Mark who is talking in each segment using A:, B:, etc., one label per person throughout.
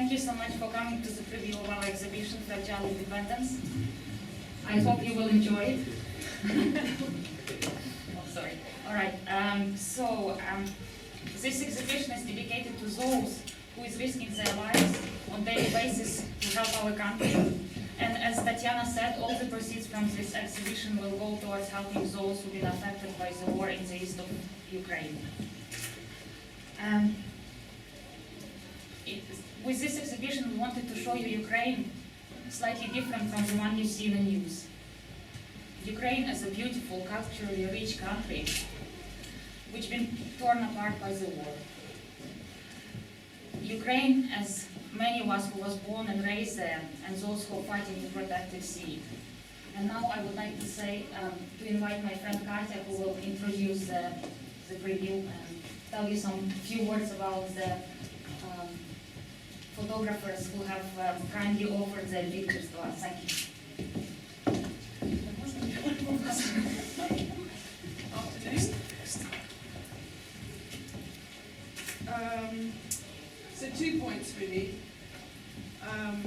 A: thank you so much for coming to the preview of our exhibition, Fragile Independence. I hope you will enjoy it. oh, sorry. All right. Um, so um, this exhibition is dedicated to those who is risking their lives on daily basis to help our country. And as Tatiana said, all the proceeds from this exhibition will go towards helping those who've been affected by the war in the east of Ukraine. Um, with this exhibition, we wanted to show you Ukraine slightly different from the one you see in the news. Ukraine as a beautiful, culturally rich country, which has been torn apart by the war. Ukraine, as many of us who was born and raised there, and those who are fighting to protect its sea. And now I would like to say, um, to invite my friend Katya, who will introduce the, the preview and tell you some few words about the photographers who have um, kindly offered their pictures to us. Thank you.
B: Um, so two points really. Um,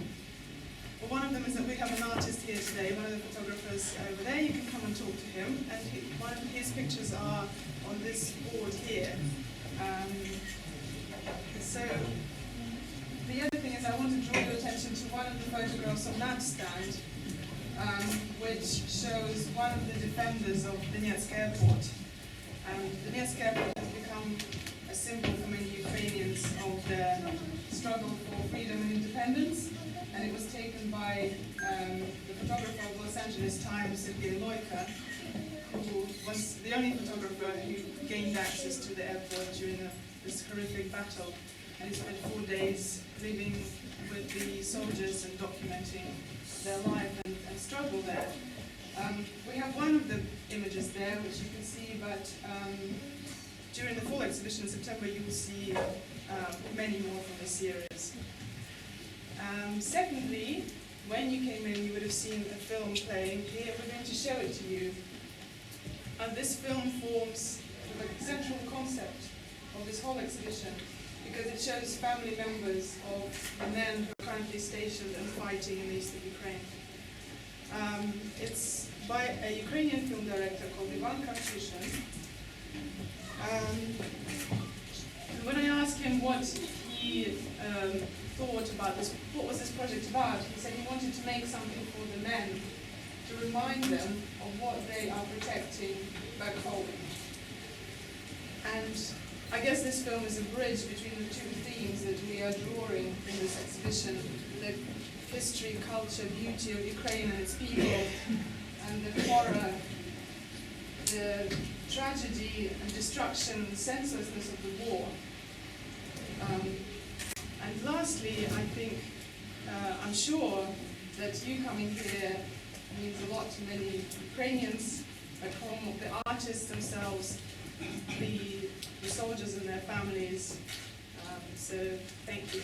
B: well, one of them is that we have an artist here today, one of the photographers over there. You can come and talk to him, and he, one of his pictures are on this board here. Um, so the other thing is I want to draw your attention to one of on that stand, um, which shows one of the defenders of Donetsk airport. Um, Donetsk airport has become a symbol for many Ukrainians of the struggle for freedom and independence, and it was taken by um, the photographer of Los Angeles Times, Sergei Loika, who was the only photographer who gained access to the airport during a, this horrific battle, he spent four days living with the soldiers and documenting their life and, and struggle there. Um, we have one of the images there, which you can see, but um, during the full exhibition in September, you will see um, many more from this series. Um, secondly, when you came in, you would have seen a film playing. Here, we're going to show it to you. And this film forms the central concept of this whole exhibition because it shows family members of the men who are currently stationed and fighting in eastern Ukraine. Um, it's by a Ukrainian film director called Ivan Kartushin. Um, and when I asked him what he um, thought about this, what was this project about, he said he wanted to make something for the men to remind them of what they are protecting back home. And I guess this film is a bridge between the two themes that we are drawing in this exhibition the history, culture, beauty of Ukraine and its people, and the horror, the tragedy and destruction senselessness of the war. Um, and lastly, I think, uh, I'm sure that you coming here means a lot to many Ukrainians at home, the artists themselves, the, the soldiers and their families. Um, so, thank you.